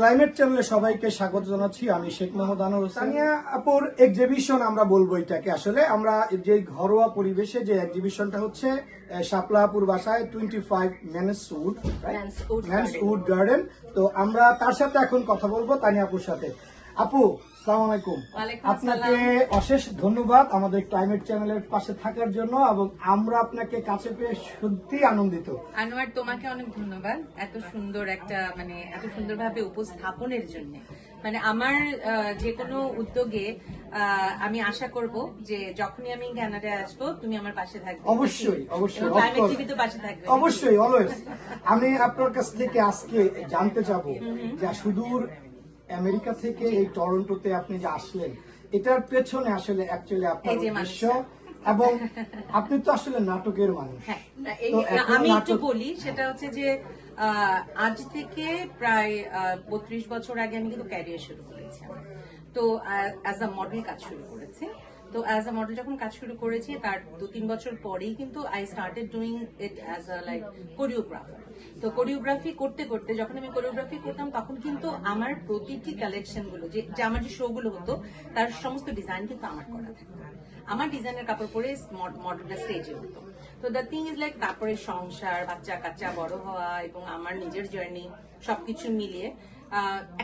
Climate চ্যানেলে সবাইকে স্বাগত জানাচ্ছি। আমি শেখ মোহাম্মদ আনোর হোসেন। তানিয়া আপুর এক্সিবিশন আমরা বলব এটাকে। আসলে আমরা যে ঘরোয়া পরিবেশে যে এক্সিবিশনটা হচ্ছে আহ, শাপলাপুর বাসায় twenty five man's wood man's wood garden তো আমরা তার সাথে এখন কথা বলব তানিয়াপুর সাথে। আপু সালাম আলাইকুম আপনাকে অশেষ ধন্যবাদ আমাদের ক্লাইমেট চ্যানেলের পাশে থাকার জন্য এবং আমরা আপনাকে কাছে পেয়ে সত্যি আনন্দিত। আনোয়ার তোমাকে অনেক ধন্যবাদ এত সুন্দর একটা মানে এত সুন্দরভাবে উপস্থাপনের জন্য। মানে আমার যে কোনো উদ্যোগে আমি আশা করব যে যখনই আমি কানাডায় আসব তুমি আমার পাশে থাকবে। অবশ্যই অবশ্যই ক্লাইমেট টিভি তো পাশে থাকবে। অবশ্যই অলওয়েজ আমি আপনার কাছ থেকে আজকে জানতে যাব যে সুদূর আমেরিকা থেকে এই টরন্টোতে আপনি যে আসলেন এটার পেছনে আসলে অ্যাকচুয়ালি আপনার উদ্দেশ্য এবং আপনি তো আসলে নাটকের মানুষ। হ্যাঁ আমি একটু বলি সেটা হচ্ছে যে আজ থেকে প্রায় বত্রিশ বছর আগে আমি কিন্তু ক্যারিয়ার শুরু করেছি তো অ্যাজ আ মডেল কাজ শুরু করেছি। তো অ্যাজ আ মডেল যখন কাজ শুরু করেছি, তার দু তিন বছর পরেই কিন্তু I started doing it as a like choreographer তো কোরিওগ্রাফি করতে করতে যখন আমি কোরিওগ্রাফি করতাম, তখন কিন্তু আমার প্রতিটি কালেকশনগুলো, যে যে আমার যে শো গুলো হতো, তার সমস্ত ডিজাইন কিন্তু আমার করা থাকতো। আমার ডিজাইনের কাপড় পরে মডেলটা স্টেজে হতো তো দ্য থিং ইজ লাইক তারপরে সংসার, বাচ্চা কাচ্চা, বড় হওয়া এবং আমার নিজের জার্নি সবকিছু মিলিয়ে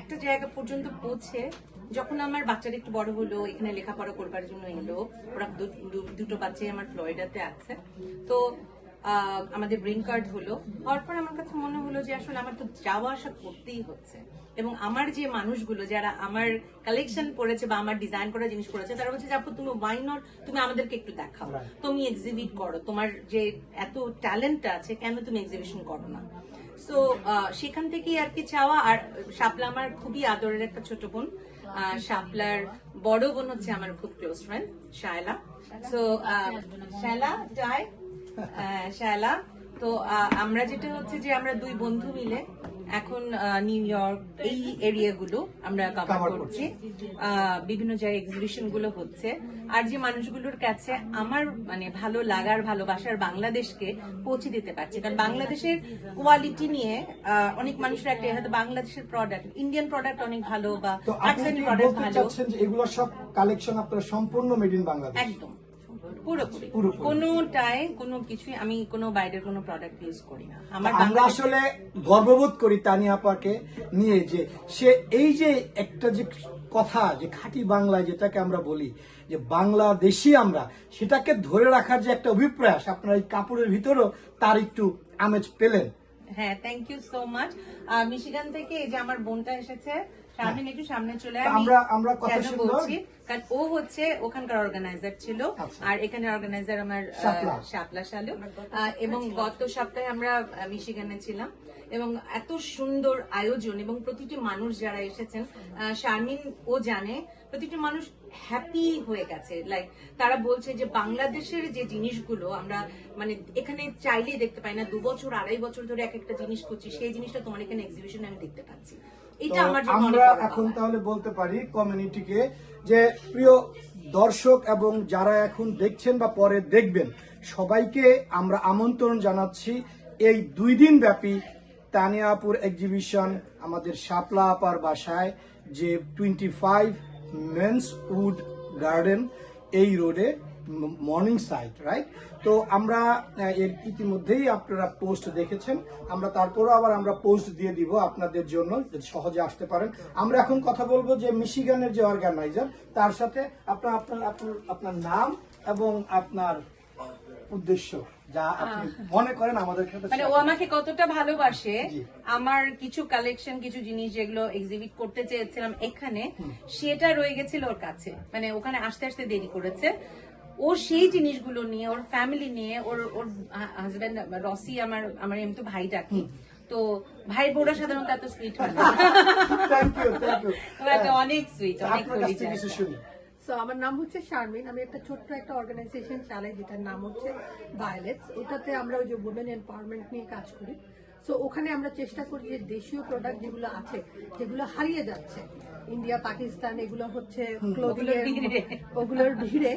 একটা জায়গা পর্যন্ত পৌঁছে যখন আমার বাচ্চারা একটু বড় হলো এখানে লেখাপড়া করবার জন্য এলো ওরা দুটো বাচ্চাই আমার ফ্লোরিডাতে আছে। তো আমাদের গ্রিন কার্ড হলো। হওয়ার পর আমার কাছে মনে হলো যে আসলে আমার তো যাওয়া আসা করতেই হচ্ছে। এবং আমার যে মানুষগুলো যারা আমার কালেকশন পড়েছে বা আমার ডিজাইন করা জিনিস পড়েছে তারা বলছে যাব তুমি ওয়াই নট তুমি আমাদেরকে একটু দেখাও। তুমি এক্সিবিট করো। তোমার যে এত ট্যালেন্ট আছে কেন তুমি এক্সিবিশন করো না? সো সেখান থেকেই আর কি চাওয়া। আর শাপলা আমার খুবই আদরের একটা ছোট বোন। শাপলার বড় বোন হচ্ছে আমার খুব close friend Shaila. So Shaila যাই শায়লা তো আমরা যেটা হচ্ছে যে আমরা দুই বন্ধু মিলে এখন নিউ ইয়র্ক এই এরিয়াগুলো আমরা কভার করছি। বিভিন্ন জায়গায় এক্সিবিশনগুলো হচ্ছে। আর যে মানুষগুলোর কাছে আমার মানে ভালো লাগার ভালোবাসার বাংলাদেশকে পৌঁছে দিতে পারছি। কারণ বাংলাদেশের কোয়ালিটি নিয়ে আহ, অনেক মানুষের একটা হয়তো বাংলাদেশের প্রোডাক্ট ইন্ডিয়ান প্রোডাক্ট অনেক ভালো বা পাকিস্তানি প্রোডাক্ট ভালো। এগুলো সব কালেকশন আপনার সম্পূর্ণ মেড ইন বাংলাদেশ একদম। পুরোপুরি। কোনোটাই কোনো কিছুই আমি কোনো বাইরের কোনো প্রোডাক্ট ইউজ করি না। আমার আমরা আসলে গর্ববোধ করি তানিয়া আপাকে নিয়ে যে সে এই যে একটা যে কথা যে খাঁটি বাংলায় যেটাকে আমরা বলি যে বাংলাদেশি আমরা সেটাকে ধরে রাখার যে একটা অভিপ্রাস আপনার এই কাপড়ের ভিতরেও তার একটু আমেজ পেলেন। হ্যাঁ thank you so much Michigan থেকে এই যে আমার বোনটা এসেছে শারমিন একটু সামনে চলে আয়। আমরা- আমরা কথা বলছি কারণ ও হচ্ছে ওখানকার অর্গানাইজার ছিল আচ্ছা। আর এখানে অর্গানাইজার আমার আহ, শাপলা। শালু আহ, এবং গত সপ্তাহে আমরা মিশিগানে ছিলাম এবং এত সুন্দর আয়োজন এবং প্রতিটি মানুষ যারা এসেছেন আহ, শারমিন ও জানে প্রতিটি মানুষ হ্যাপি হয়ে গেছে। লাইক তারা বলছে যে বাংলাদেশের যে জিনিসগুলো আমরা মানে এখানে চাইলেই দেখতে পাই না দু বছর আড়াই বছর ধরে এক একটা জিনিস করছি সেই জিনিসটা তোমার এখানে এক্সিবিশনে আমি দেখতে পাচ্ছি। এটা আমার আমরা এখন তাহলে বলতে পারি কমিউনিটিকে যে প্রিয় দর্শক এবং যারা এখন দেখছেন বা পরে দেখবেন সবাইকে আমরা আমন্ত্রণ জানাচ্ছি এই দুই দিন ব্যাপী তানিয়াপুর এক্সিবিশন আমাদের শাপলা আপার বাসায় যে twenty five men's wood garden এই রোডে মর্নিং সাইট রাইট তো আমরা এর ইতিমধ্যেই আপনারা পোস্ট দেখেছেন। আমরা তারপরও আবার আমরা পোস্ট দিয়ে দিব আপনাদের জন্য সহজে আসতে পারেন। আমরা এখন কথা বলব যে মিশিগানের যে অর্গানাইজার তার সাথে আপনার আপনার আপনার নাম এবং আপনার উদ্দেশ্য যা আপনি মনে করেন আমাদের সাথে মানে ও আমাকে কতটা ভালোবাসে আমার কিছু কালেকশন কিছু জিনিস যেগুলো এক্সিবিট করতে চেয়েছিলাম এখানে সেটা রয়ে গেছিল ওর কাছে। মানে ওখানে আসতে আসতে দেরি করেছে। ও সেই জিনিসগুলো নিয়ে ওর ফ্যামিলি নিয়ে ওর ওর হাজবেন্ড রসি আমার আমার এমনি তো ভাই ডাকি। তো ভাই বোরা সাধারণত এত সুইট হয় না। অনেক সুইট অনেক সো আমার নাম হচ্ছে শারমিন আমি একটা ছোট্ট একটা অর্গানাইজেশন চালাই, যেটার নাম হচ্ছে ভায়োলেটস ওটাতে আমরা ওই যে উমেন এম্পাওয়ারমেন্ট নিয়ে কাজ করি। সো ওখানে আমরা চেষ্টা করি যে দেশীয় প্রোডাক্ট যেগুলো আছে যেগুলো হারিয়ে যাচ্ছে। ইন্ডিয়া পাকিস্তান এগুলো হচ্ছে ওগুলোর ভিড়ে।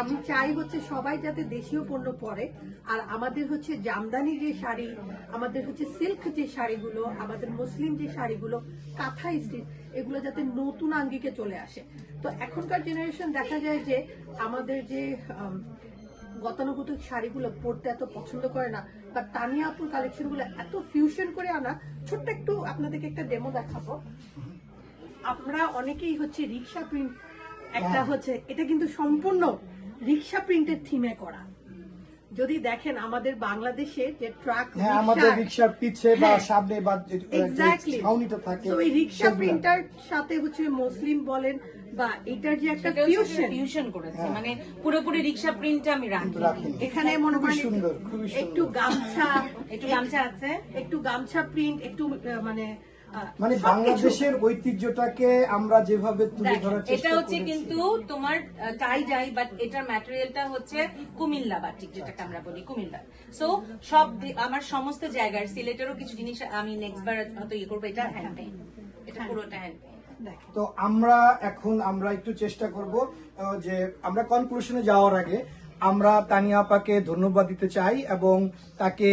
আমি চাই হচ্ছে সবাই যাতে দেশীয় পণ্য পরে। আর আমাদের হচ্ছে জামদানি যে শাড়ি আমাদের হচ্ছে সিল্ক যে শাড়িগুলো আমাদের মুসলিম যে শাড়িগুলো কাঁথা স্টিচ এগুলো যাতে নতুন আঙ্গিকে চলে আসে। তো এখনকার জেনারেশন দেখা যায় যে আমাদের যে গতানুগতিক শাড়িগুলো পরতে এত পছন্দ করে না। বা তানিয়া আপুর কালেকশনগুলো এত ফিউশন করে আনা ছোট্ট একটু আপনাদেরকে একটা ডেমো দেখাবো। আমরা অনেকেই হচ্ছে রিক্সা প্রিন্ট একটা হ্যাঁ। হচ্ছে এটা কিন্তু সম্পূর্ণ রিক্সা প্রিন্টের থিমে করা। যদি দেখেন আমাদের বাংলাদেশে যে ট্রাক হ্যাঁ আমাদের রিক্সার পিছে বা সামনে বা এক্স্যাক্টলি ছাউনিটা থাকে এই রিক্সা প্রিন্টার সাথে হচ্ছে মুসলিম বলেন বা এটার যে একটা ফিউশন ফিউশন করেছে মানে পুরোপুরি রিক্সা প্রিন্টটা আমি রাখি। এখানে মনে একটু গামছা একটু গামছা আছে। একটু গামছা প্রিন্ট একটু মানে মানে বাংলাদেশের ঐতিহ্যটাকে আমরা যেভাবে তুলে ধরার চেষ্টা এটা হচ্ছে কিন্তু তোমার টাই ডাই বাট এটার ম্যাটেরিয়ালটা হচ্ছে কুমিল্লা বাটিক যেটাকে আমরা বলি কুমিল্লা। সো সব আমার সমস্ত জায়গার সিলেটেরও কিছু জিনিস আমি নেক্সট বার হয়তো ইয়ে করব এটা হ্যান্ড এটা পুরোটা হ্যান্ড পেইন্ট তো আমরা এখন আমরা একটু চেষ্টা করব যে আমরা কনক্লুশনে যাওয়ার আগে আমরা তানিয়া আপাকে ধন্যবাদ দিতে চাই এবং তাকে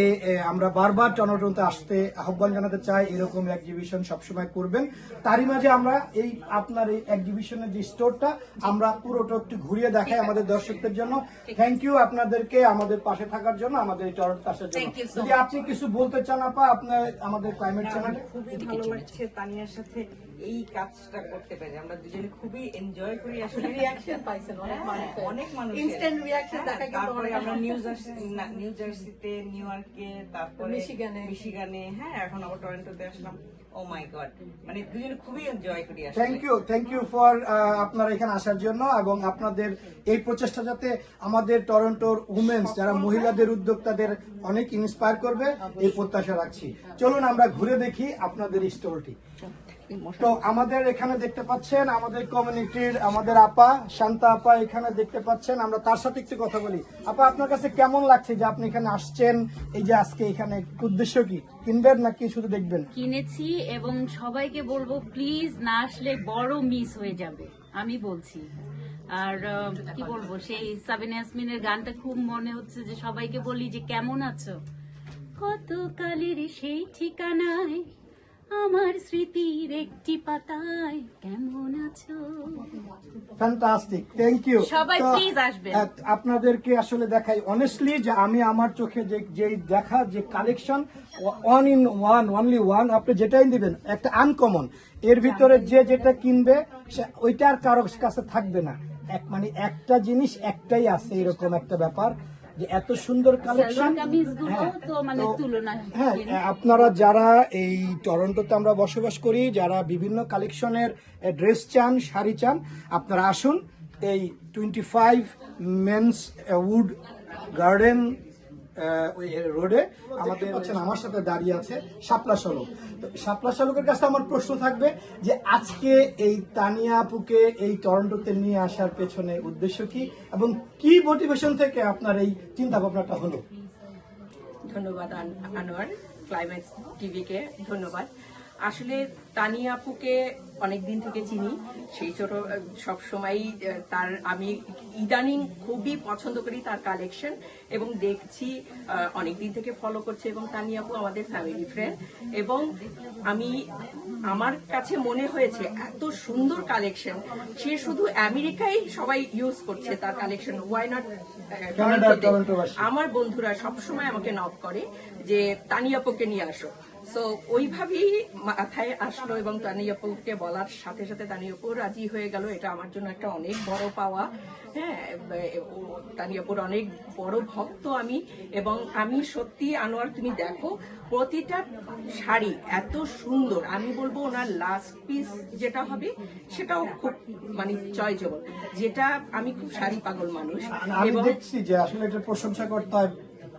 আমরা বারবার টনটনতে আসতে আহ্বান জানাতে চাই। এরকম এক্সিবিশন সবসময় করবেন। তারই মাঝে আমরা এই আপনার এই এক্সিবিশনের যে স্টোরটা আমরা পুরোটা একটু ঘুরিয়ে দেখাই আমাদের দর্শকদের জন্য। থ্যাংক ইউ আপনাদেরকে আমাদের পাশে থাকার জন্য আমাদের এই টরট আসার জন্য। যদি আপনি কিছু বলতে চান আপা আপনার আমাদের ক্লাইমেট চ্যানেলে খুবই ভালো লাগছে তানিয়ার সাথে এই কাজটা করতে পেরে। আমরা দুজনে খুবই এনজয় করি আসলে। রিয়াকশন পাইছেন অনেক হ্যাঁ, মানুষের অনেক মানুষ ইনস্ট্যান্ট রিয়াকশন দেখা কিন্তু তারপরে আমরা নিউ জার্সি নিউ জার্সিতে নিউ ইয়র্কে তারপরে মিশিগানে। মিশিগানে হ্যাঁ এখন আবার টরন্টোতে আসলাম। ও মাই গড মানে দুজনে খুবই এনজয় করি আসলে। Thank you thank you for আপনারা এখানে আসার জন্য এবং আপনাদের এই প্রচেষ্টা যাতে আমাদের টরন্টোর উমেন্স যারা মহিলাদের উদ্যোক্তাদের অনেক ইন্সপায়ার করবে এই প্রত্যাশা রাখছি। চলুন আমরা ঘুরে দেখি আপনাদের স্টোরটি তো আমাদের এখানে দেখতে পাচ্ছেন আমাদের কমিউনিটির আমাদের আপা শান্তা আপা এখানে দেখতে পাচ্ছেন। আমরা তার সাথে একটু কথা বলি। আপা আপনার কাছে কেমন লাগছে যে আপনি এখানে আসছেন? এই যে আজকে এখানে উদ্দেশ্য কি? কিনবেন নাকি শুধু দেখবেন? কিনেছি এবং সবাইকে বলব প্লিজ না আসলে বড় মিস হয়ে যাবে আমি বলছি। আর কি বলব সেই সাবিনা ইয়াসমিনের গানটা খুব মনে হচ্ছে যে সবাইকে বলি যে কেমন আছো? কত কালের সেই ঠিকানায় আমার স্মৃতির একটি পাতায় কেমন আছো? ফ্যান্টাস্টিক থ্যাংক ইউ সবাই please আসবেন। আপনাদেরকে আসলে দেখাই অনেস্টলি যে আমি আমার চোখে যে যেই দেখা যে collection one in one only one আপনি যেটাই দিবেন একটা আনকমন এর ভিতরে যে যেটা কিনবে সে- ওইটা আর কারও কাছে থাকবে না। এক মানে একটা জিনিস একটাই আছে এরকম একটা ব্যাপার। যে এত সুন্দর কালেকশন তো মানে হ্যাঁ আপনারা যারা এই টরন্টোতে আমরা বসবাস করি যারা বিভিন্ন কালেকশনের ড্রেস চান শাড়ি চান আপনারা আসুন এই twenty five men's wood garden রোডে আমাদের হচ্ছেন আমার সাথে দাঁড়িয়ে আছে শাপলা তো শাপলা শালকের কাছে আমার প্রশ্ন থাকবে যে আজকে এই তানিয়া আপুকে এই টরন্টোতে নিয়ে আসার পেছনে উদ্দেশ্য কি এবং কি মোটিভেশন থেকে আপনার এই চিন্তা ভাবনাটা হলো? ধন্যবাদ আন- আনোয়ার ক্লাইম্যাক্স টিভিকে ধন্যবাদ। আসলে তানিয়া আপুকে অনেক দিন থেকে চিনি। সেই ছোট সব সময় তার আমি ইদানিং খুবই পছন্দ করি তার কালেকশন এবং দেখছি অনেক দিন থেকে ফলো করছে এবং তানিয়া আপু আমাদের ফ্যামিলি ফ্রেন্ড এবং আমি আমার কাছে মনে হয়েছে এত সুন্দর কালেকশন সে শুধু আমেরিকায় সবাই ইউজ করছে তার কালেকশন ওয়াই নট আমার বন্ধুরা সবসময় আমাকে নক করে যে তানিয়াপুকে নিয়ে আসো। সো ওইভাবেই মাথায় আসলো এবং তানিয়াপুকে বলার সাথে সাথে তানিয়াপু রাজি হয়ে গেল। এটা আমার জন্য একটা অনেক বড় পাওয়া। হ্যাঁ তানিয়াপুর অনেক বড় ভক্ত আমি। এবং আমি সত্যি আনোয়ার তুমি দেখো প্রতিটা শাড়ি এত সুন্দর। আমি বলব ওনার লাস্ট পিস যেটা হবে সেটাও খুব মানে চয়েজেবল যেটা আমি খুব শাড়ি পাগল মানুষ। আমি দেখছি যে আসলে এটা প্রশংসা করতে হয়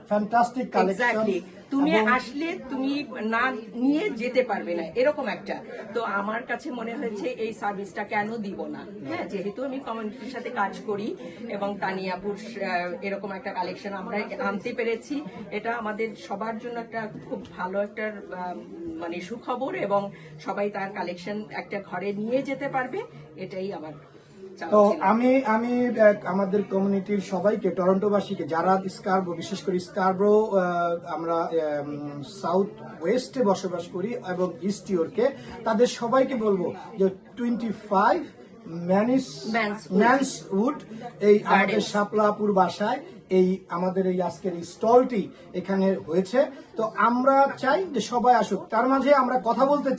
ফ্যান্টাস্টিক কালেকশন তুমি আসলে তুমি না নিয়ে যেতে পারবে না এরকম একটা। তো আমার কাছে মনে হয়েছে এই সার্ভিসটা কেন দিব না? হ্যাঁ যেহেতু আমি কমিউনিটির সাথে কাজ করি এবং তানিয়াপুর এরকম একটা কালেকশন আমরা আনতে পেরেছি এটা আমাদের সবার জন্য একটা খুব ভালো একটা মানে সুখবর এবং সবাই তার কালেকশন একটা ঘরে নিয়ে যেতে পারবে এটাই আমার তো আমি আমি আমাদের কমিউনিটির সবাইকে টরন্টোবাসীকে যারা স্কারব্রো বিশেষ করে স্কারব্রো আমরা সাউথ ওয়েস্টে বসবাস করি এবং ইস্ট ইয়র্কে তাদের সবাইকে বলব যে টোয়েন্টি ফাইভ ম্যানিস. ম্যান্সউড এই আমাদের. শাপলাপুর বাসায় এই আমাদের এই আজকের এই স্টলটি এখানে হয়েছে তো আমরা চাই যে সবাই আসুক তার মাঝে আমরা কথা বলতে চাই